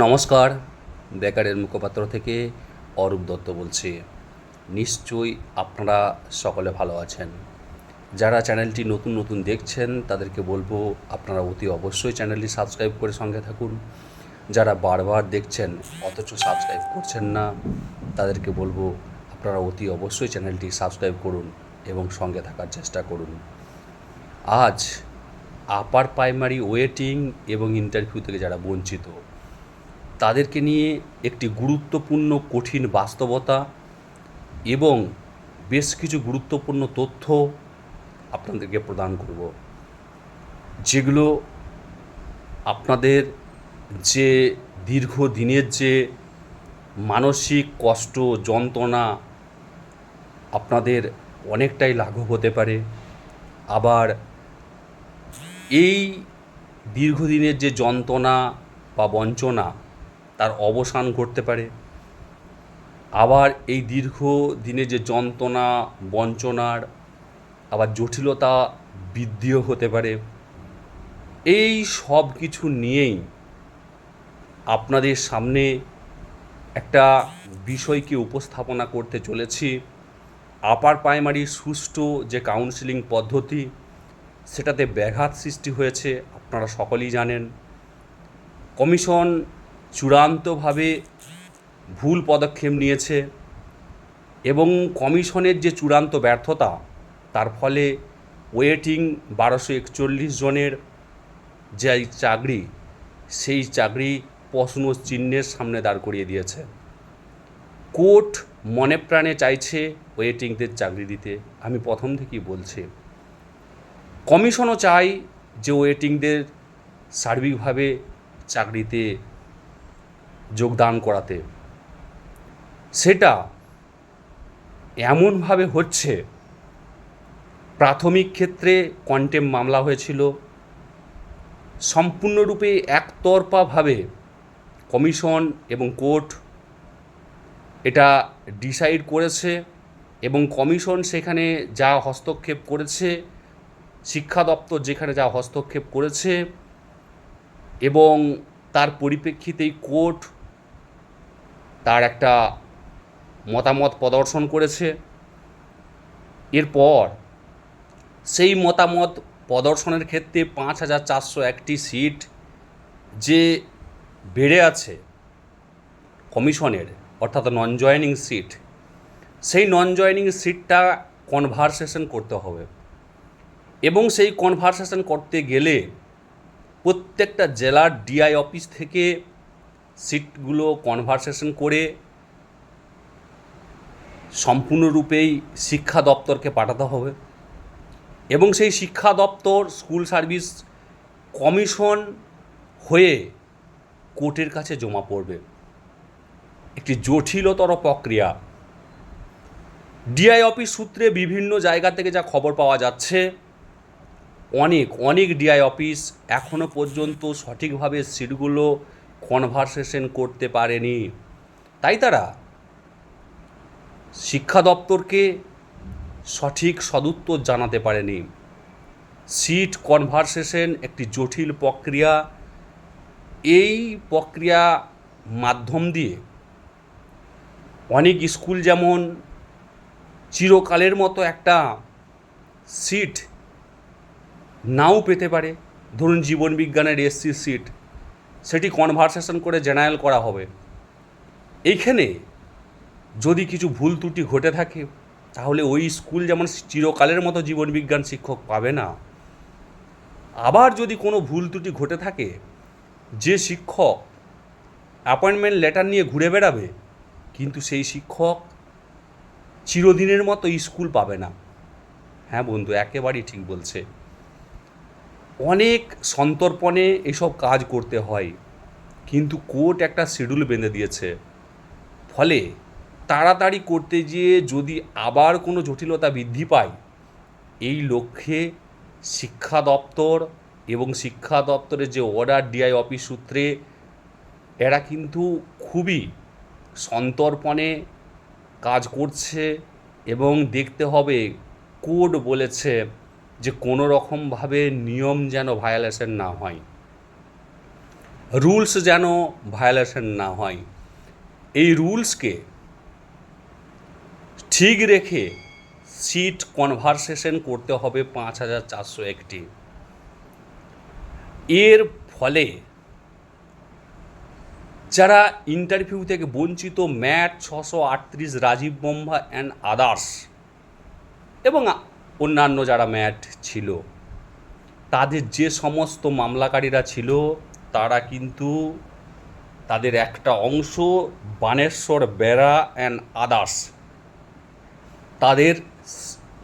নমস্কার, বেকারের মুখপাত্র থেকে অরূপ দত্ত বলছি। নিশ্চয়ই আপনারা সকলে ভালো আছেন। যারা চ্যানেলটি নতুন নতুন দেখছেন, তাদেরকে বলব আপনারা অতি অবশ্যই চ্যানেলটি সাবস্ক্রাইব করে সঙ্গে থাকুন। যারা বারবার দেখছেন, অথচ সাবস্ক্রাইব করছেন না, তাদেরকে বলব আপনারা অতি অবশ্যই চ্যানেলটি সাবস্ক্রাইব করুন এবং সঙ্গে থাকার চেষ্টা করুন। আজ আপার প্রাইমারি ওয়েটিং এবং ইন্টারভিউ থেকে যারা বঞ্চিত তাদেরকে নিয়ে একটি গুরুত্বপূর্ণ কঠিন বাস্তবতা এবং বেশ কিছু গুরুত্বপূর্ণ তথ্য আপনাদেরকে প্রদান করব, যেগুলো আপনাদের যে দীর্ঘদিনের যে মানসিক কষ্ট, যন্ত্রণা আপনাদের অনেকটাই লাঘব হতে পারে, আবার এই দীর্ঘদিনের যে যন্ত্রণা বা বঞ্চনা তার অবসান ঘটতে পারে। আবার এই দীর্ঘ দিনে যে যন্ত্রণা, বঞ্চনার, আবার জটিলতা বৃদ্ধিও হতে পারে। এই সব কিছু নিয়েই আপনাদের সামনে একটা বিষয়কে উপস্থাপনা করতে চলেছি। আপার প্রাইমারি সুষ্ঠু যে কাউন্সিলিং পদ্ধতি, সেটাতে ব্যাঘাত সৃষ্টি হয়েছে, আপনারা সকলেই জানেন। কমিশন চূড়ান্তভাবে ভুল পদক্ষেপ নিয়েছে এবং কমিশনের যে চূড়ান্ত ব্যর্থতা, তার ফলে ওয়েটিং বারোশো একচল্লিশ জনের যে চাকরি, সেই চাকরি প্রশ্ন চিহ্নের সামনে দাঁড় করিয়ে দিয়েছে। কোর্ট মনে প্রাণে চাইছে ওয়েটিংদের চাকরি দিতে। আমি প্রথম থেকেই বলছি, কমিশনও চাই যে ওয়েটিংদের সার্বিকভাবে চাকরিতে যোগদান করাতে। সেটা এমনভাবে হচ্ছে, প্রাথমিক ক্ষেত্রে কন্টেম মামলা হয়েছিল, সম্পূর্ণরূপে একতরফাভাবে কমিশন এবং কোর্ট এটা ডিসাইড করেছে এবং কমিশন সেখানে যা হস্তক্ষেপ করেছে, শিক্ষা দপ্তর যেখানে যা হস্তক্ষেপ করেছে এবং তার পরিপ্রেক্ষিতেই কোর্ট তার একটা মতামত প্রদর্শন করেছে। এরপর সেই মতামত প্রদর্শনের ক্ষেত্রে পাঁচ হাজার চারশো একটি সিট যে বেড়ে আছে কমিশনের, অর্থাৎ নন জয়নিং সিট সেই নন জয়নিং সিটটা কনভারসেশন করতে হবে। এবং সেই কনভারসেশন করতে গেলে প্রত্যেকটা জেলার ডিআই অফিস থেকে সিটগুলো কনভারসেশন করে সম্পূর্ণরূপেই শিক্ষা দপ্তরকে পাঠাতে হবে এবং সেই শিক্ষা দপ্তর স্কুল সার্ভিস কমিশন হয়ে কোর্টের কাছে জমা পড়বে। একটি জটিলতর প্রক্রিয়া। ডিআই অফিস সূত্রে বিভিন্ন জায়গা থেকে যা খবর পাওয়া যাচ্ছে, অনেক অনেক ডিআই অফিস এখনও পর্যন্ত সঠিকভাবে সিটগুলো কনভারসেশন করতে পারেনি। তাই তারা শিক্ষা দপ্তরকে সঠিক সদুত্তর জানাতে পারেনি। সিট কনভারসেশন একটি জটিল প্রক্রিয়া। এই প্রক্রিয়া মাধ্যম দিয়ে অনেক স্কুল যেমন চিরকালের মতো একটা সিট নাও পেতে পারে। ধরুন জীবন বিজ্ঞানের এসসি সিট সেটি কনভারসেশন করে জেনারেল করা হবে। এইখানে যদি কিছু ভুল ত্রুটি ঘটে থাকে, তাহলে ওই স্কুল যেমন চিরকালের মতো জীবনবিজ্ঞান শিক্ষক পাবে না। আবার যদি কোনো ভুল ত্রুটি ঘটে থাকে, যে শিক্ষক অ্যাপয়েন্টমেন্ট লেটার নিয়ে ঘুরে বেড়াবে, কিন্তু সেই শিক্ষক চিরদিনের মতো স্কুল পাবে না। হ্যাঁ বন্ধু, একেবারেই ঠিক বলছে। অনেক সন্তর্পণে এসব কাজ করতে হয়। কিন্তু কোর্ট একটা শিডিউল বেঁধে দিয়েছে। ফলে তাড়াতাড়ি করতে গিয়ে যদি আবার কোনো জটিলতা বৃদ্ধি পায়, এই লক্ষ্যে শিক্ষা দপ্তর এবং শিক্ষা দপ্তরের যে অর্ডার ডিআই অফিস সূত্রে, এরা কিন্তু খুবই সন্তর্পণে কাজ করছে এবং দেখতে হবে কোর্ট বলেছে যে কোনো রকমভাবে নিয়ম যেন ভায়োলেশন না হয়। রুলস যেন ভায়োলেশন না হয়। এই রুলসকে ঠিক রেখে সিট কনভারসেশন করতে হবে পাঁচ হাজার চারশো একটি। এর ফলে যারা ইন্টারভিউ থেকে বঞ্চিত, ম্যাট ছশো আটত্রিশ, রাজীব বম্বা অ্যান্ড আদার্স এবং অন্যান্য যারা ম্যাট ছিল, তাদের যে সমস্ত মামলাকারীরা ছিল, তারা কিন্তু তাদের একটা অংশ বানেশ্বর বেড়া অ্যান্ড আদার্স তাদের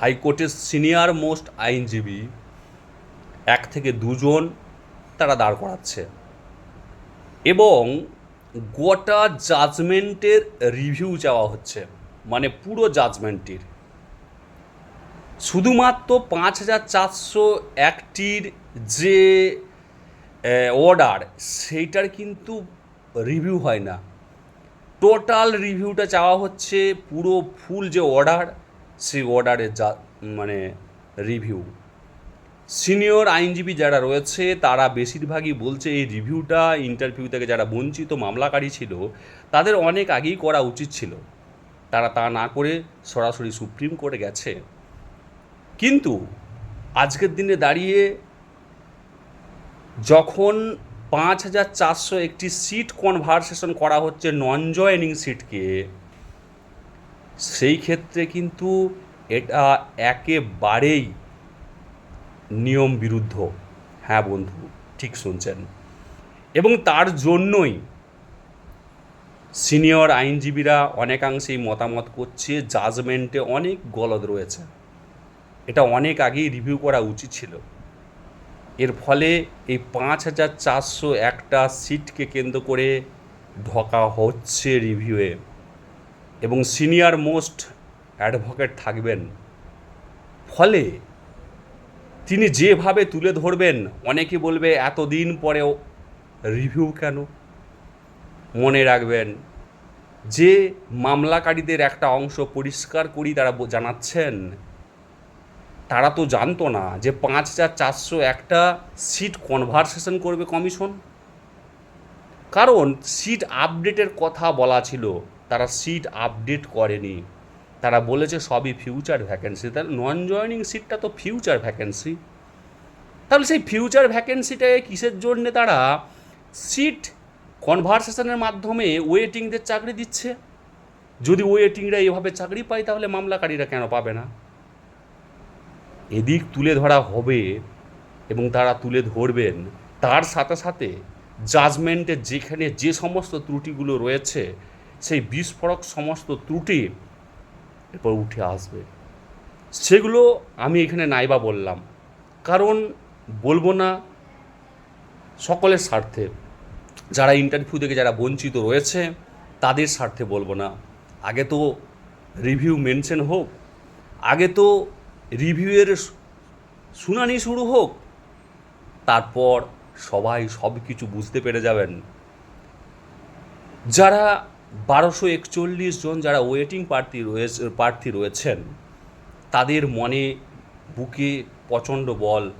হাইকোর্টের সিনিয়র মোস্ট আইনজীবী, এক থেকে দুজন তারা দাঁড় করাচ্ছে। এবং গোটা জাজমেন্টের রিভিউ চাওয়া হচ্ছে মানে পুরো জাজমেন্টের শুধুমাত্র পাঁচ হাজার চারশো একটির যে অর্ডার, সেইটার কিন্তু রিভিউ হয় না। টোটাল রিভিউটা চাওয়া হচ্ছে পুরো ফুল যে অর্ডার, সেই অর্ডারের যা মানে রিভিউ। সিনিয়র আইনজীবী যারা রয়েছে, তারা বেশিরভাগই বলছে এই রিভিউটা, ইন্টারভিউ থেকে যারা বঞ্চিত মামলাকারী ছিল, তাদের অনেক আগেই করা উচিত ছিল। তারা তা না করে সরাসরি সুপ্রিম কোর্টে গেছে। কিন্তু আজকের দিনে দাঁড়িয়ে যখন পাঁচ হাজার চারশো একটি সিট কনভারসেশন করা হচ্ছে নন জয়নিং সিটকে, সেই ক্ষেত্রে কিন্তু এটা একেবারেই নিয়ম বিরুদ্ধ। হ্যাঁ বন্ধু, ঠিক শুনছেন। এবং তার জন্যই সিনিয়র আইনজীবীরা অনেকাংশেই মতামত করছে জাজমেন্টে অনেক গলদ রয়েছে। এটা অনেক আগেই রিভিউ করা উচিত ছিল। এর ফলে এই পাঁচ হাজার চারশো একটা সিটকে কেন্দ্র করে ঢকা হচ্ছে রিভিউয়ে এবং সিনিয়র মোস্ট অ্যাডভোকেট থাকবেন। ফলে তিনি যেভাবে তুলে ধরবেন, অনেকে বলবে এতদিন পরেও রিভিউ কেন? মনে রাখবেন যে মামলাকারীদের একটা অংশ পরিষ্কার করি তারা জানাচ্ছেন তারা তো জানতো না যে পাঁচ হাজার চারশো একটা সিট কনভারসেশন করবে কমিশন কারণ সিট আপডেটের কথা বলা ছিল, তারা সিট আপডেট করেনি। তারা বলেছে সবই ফিউচার ভ্যাকেন্সি তাহলে নন জয়নিং সিটটা তো ফিউচার ভ্যাকেন্সি তাহলে সেই ফিউচার ভ্যাকেন্সিটাকে কিসের জন্যে তারা সিট কনভারসেশনের মাধ্যমে ওয়েটিংদের চাকরি দিচ্ছে? যদি ওয়েটিংরা এভাবে চাকরি পায়, তাহলে মামলাকারীরা কেন পাবে না? এদিক তুলে ধরা হবে এবং তারা তুলে ধরবেন, তার সাথে সাথে জাজমেন্টের যেখানে যে সমস্ত ত্রুটিগুলো রয়েছে, সেই বিস্ফোরক সমস্ত ত্রুটি এরপর উঠে আসবে। সেগুলো আমি এখানে নাইবা বললাম, কারণ বলব না সকলের স্বার্থে। যারা ইন্টারভিউ থেকে যারা বঞ্চিত রয়েছে, তাদের স্বার্থে বলব না। আগে তো রিভিউ মেনশন হোক, আগে তো রিভিউয়ের শুনানি শুরু হোক, তারপর সবাই সব কিছু বুঝতে পেরে যাবেন। যারা বারোশো একচল্লিশ জন যারা ওয়েটিং প্রার্থী রয়েছে, প্রার্থী রয়েছেন, তাদের মনে বুকে প্রচণ্ড বল।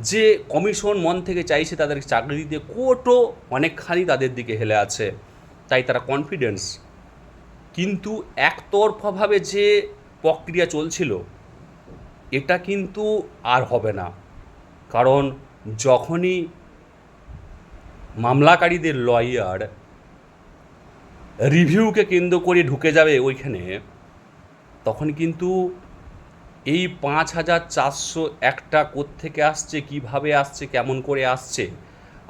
যে কমিশন মন থেকে চাইছে তাদেরকে চাকরি দিতে, কোর্টও অনেকখানি তাদের দিকে হেলে আছে, তাই তারা কনফিডেন্স কিন্তু একতরফাভাবে যে প্রক্রিয়া চলছিল এটা কিন্তু আর হবে না। কারণ যখনই মামলাকারীদের লয়ার রিভিউকে কেন্দ্র করে ঢুকে যাবে ওইখানে, তখন কিন্তু এই পাঁচ হাজার চারশো একটা কোত্থেকে আসছে, কীভাবে আসছে, কেমন করে আসছে,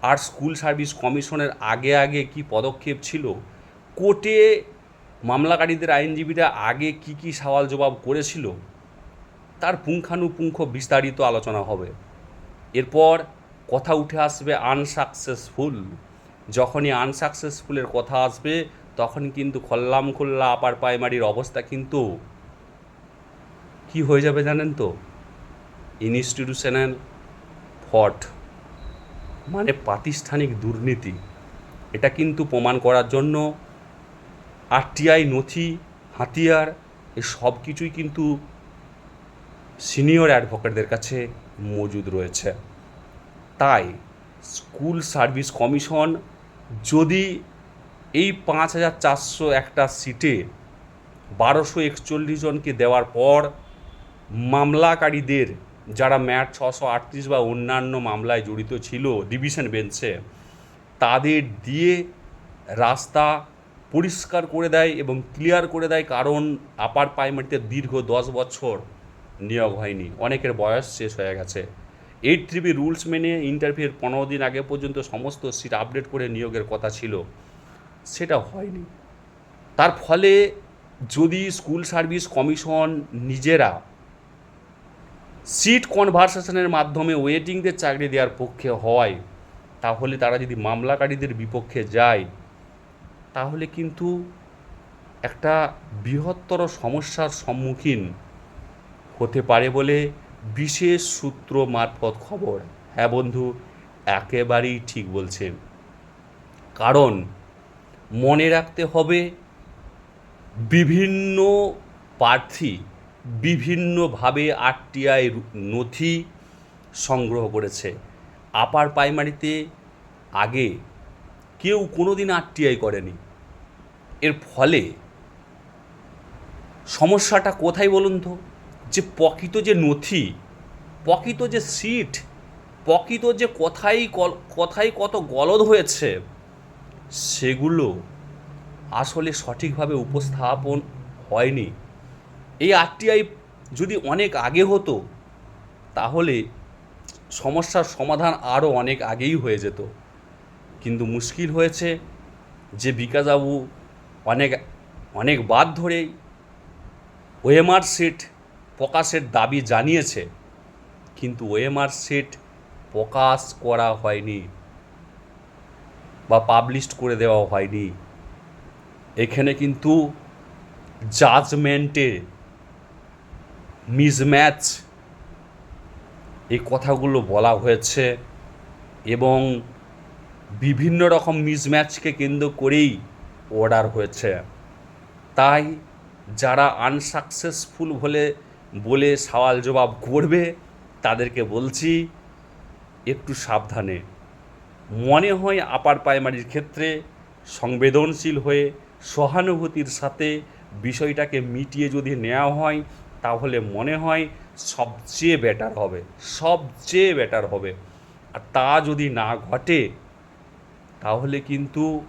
আর স্কুল সার্ভিস কমিশনের আগে আগে কি পদক্ষেপ ছিল, কোর্টে মামলাকারীদের আইনজীবীরা আগে কি কি সওয়াল জবাব করেছিল তার পুঙ্খানুপুঙ্খ বিস্তারিত আলোচনা হবে। এরপর কথা উঠে আসবে আনসাকসেসফুল। যখনই আনসাকসেসফুলের কথা আসবে, তখন কিন্তু খল্লাম খোল্লা আপার প্রাইমারির অবস্থা কিন্তু কি হয়ে যাবে জানেন তো? ইনস্টিটিউশনাল ফট মানে প্রাতিষ্ঠানিক দুর্নীতি। এটা কিন্তু প্রমাণ করার জন্য আরটিআই নথি, হাতিয়ার এ সব কিছুই কিন্তু সিনিয়র অ্যাডভোকেটদের কাছে মজুদ রয়েছে। তাই স্কুল সার্ভিস কমিশন যদি এই পাঁচ হাজার চারশো একটা সিটে বারোশো একচল্লিশ জনকে দেওয়ার পর মামলাকারীদের যারা ম্যাট ছশো আটত্রিশ বা অন্যান্য মামলায় জড়িত ছিল ডিভিশন বেঞ্চে, তাদের দিয়ে রাস্তা পরিষ্কার করে দেয় এবং ক্লিয়ার করে দেয় কারণ আপার প্রাইমারিতে দীর্ঘ দশ বছর নিয়োগ হয়নি। অনেকের বয়স শেষ হয়ে গেছে। এইট থ্রিবি রুলস মেনে ইন্টারভিউর পনেরো দিন আগে পর্যন্ত সমস্ত সিট আপডেট করে নিয়োগের কথা ছিল। সেটা হয়নি। তার ফলে যদি স্কুল সার্ভিস কমিশন নিজেরা সিট কনভারসেশনের মাধ্যমে ওয়েটিংদের চাকরি দেওয়ার পক্ষে হয়, তাহলে তারা যদি মামলাকারীদের বিপক্ষে যায়, তাহলে কিন্তু একটা বৃহত্তর সমস্যার সম্মুখীন হতে পারে বলে বিশেষ সূত্র মারফত খবর। হ্যাঁ বন্ধু, একেবারেই ঠিক বলছেন। কারণ মনে রাখতে হবে, বিভিন্ন প্রার্থী বিভিন্নভাবে আরটিআই নথি সংগ্রহ করেছে। আপার প্রাইমারিতে আগে কেউ কোনো দিন আরটিআই করেনি। এর ফলে সমস্যাটা কোথায় বলুন তো? যে প্রকৃত যে নথি প্রকৃত যে সিট প্রকৃত যে কথাই কল- কথাই কত গলদ হয়েছে, সেগুলো আসলে সঠিকভাবে উপস্থাপন হয়নি। এই আরটিআই যদি অনেক আগে হতো, তাহলে সমস্যার সমাধান আরও অনেক আগেই হয়ে যেত। কিন্তু মুশকিল হয়েছে যে বিকাশবাবু অনেক অনেক বাদ ধরেই ওএমআর সিট প্রকাশের দাবি জানিয়েছে, কিন্তু ওএমআর সিট প্রকাশ করা হয়নি বা পাবলিশড করে দেওয়া হয়নি। এখানে কিন্তু জাজমেন্টে মিসম্যাচ এই কথাগুলো বলা হয়েছে এবং বিভিন্ন রকম মিসম্যাচকে কেন্দ্র করেই অর্ডার হয়েছে। তাই যারা আনসাকসেসফুল বলে বলে সওয়াল জবাব করবে, তাদেরকে বলছি, একটু সাবধানে। মনে হয় আপার প্রাইমারির ক্ষেত্রে সংবেদনশীল হয়ে সহানুভূতির সাথে বিষয়টাকে মিটিয়ে যদি নেওয়া হয়, তাহলে মনে হয় সবচেয়ে বেটার হবে, সবচেয়ে বেটার হবে। আর তা যদি না ঘটে, তাহলে কিন্তু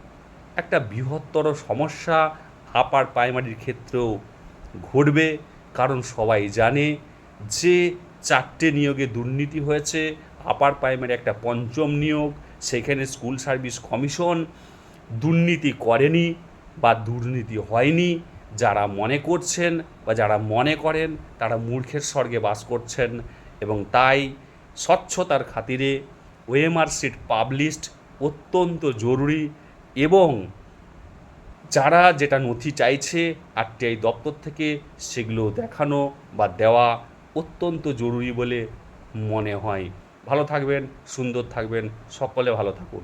একটা বৃহত্তর সমস্যা আপার প্রাইমারির ক্ষেত্রেও ঘটবে। কারণ সবাই জানে যে চারটে নিয়োগে দুর্নীতি হয়েছে আপার প্রাইমারি একটা পঞ্চম নিয়োগ, সেখানে স্কুল সার্ভিস কমিশন দুর্নীতি করেনি বা দুর্নীতি হয়নি। যারা মনে করছেন বা যারা মনে করেন, তারা মূর্খের স্বর্গে বাস করছেন এবং তাই স্বচ্ছতার খাতিরে ওএমআর পাবলিশড অত্যন্ত জরুরি এবং যারা যেটা নথি চাইছে আরটিআই দপ্তর থেকে সেগুলো দেখানো বা দেওয়া অত্যন্ত জরুরি বলে মনে হয়। ভালো থাকবেন, সুন্দর থাকবেন, সকলে ভালো থাকুন।